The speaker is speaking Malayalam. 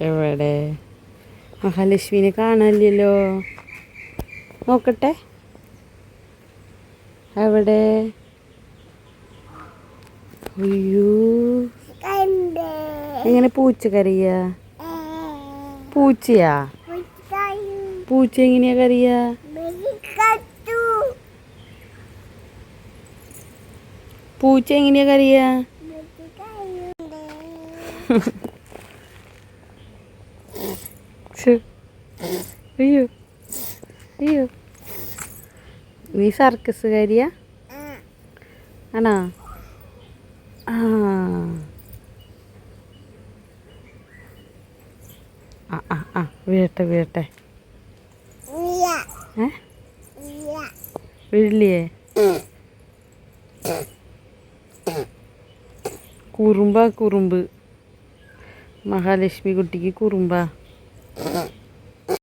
എവിടെ? മഹാലക്ഷ്മിനെ കാണാനില്ലല്ലോ. നോക്കട്ടെ. എവിടെ? അയ്യോ. എങ്ങനെ പൂച്ച കറിയ പൂച്ചയാ? പൂച്ച എങ്ങനെയാ കറിയ പൂച്ച എങ്ങനെയാ കരയ? ശ്ശെ. അയ്യോ അയ്യോ. നീ സർക്കസുകാരിയാ ആണോ? ആ. ആ ആ ആ. വീഴട്ടെ വീഴട്ടെ ഏ? വീഴില്ലേ കുറുമ്പ കുറുമ്പ്. മഹാലക്ഷ്മി കുട്ടിക്ക് കുറുമ്പ. Uh-huh.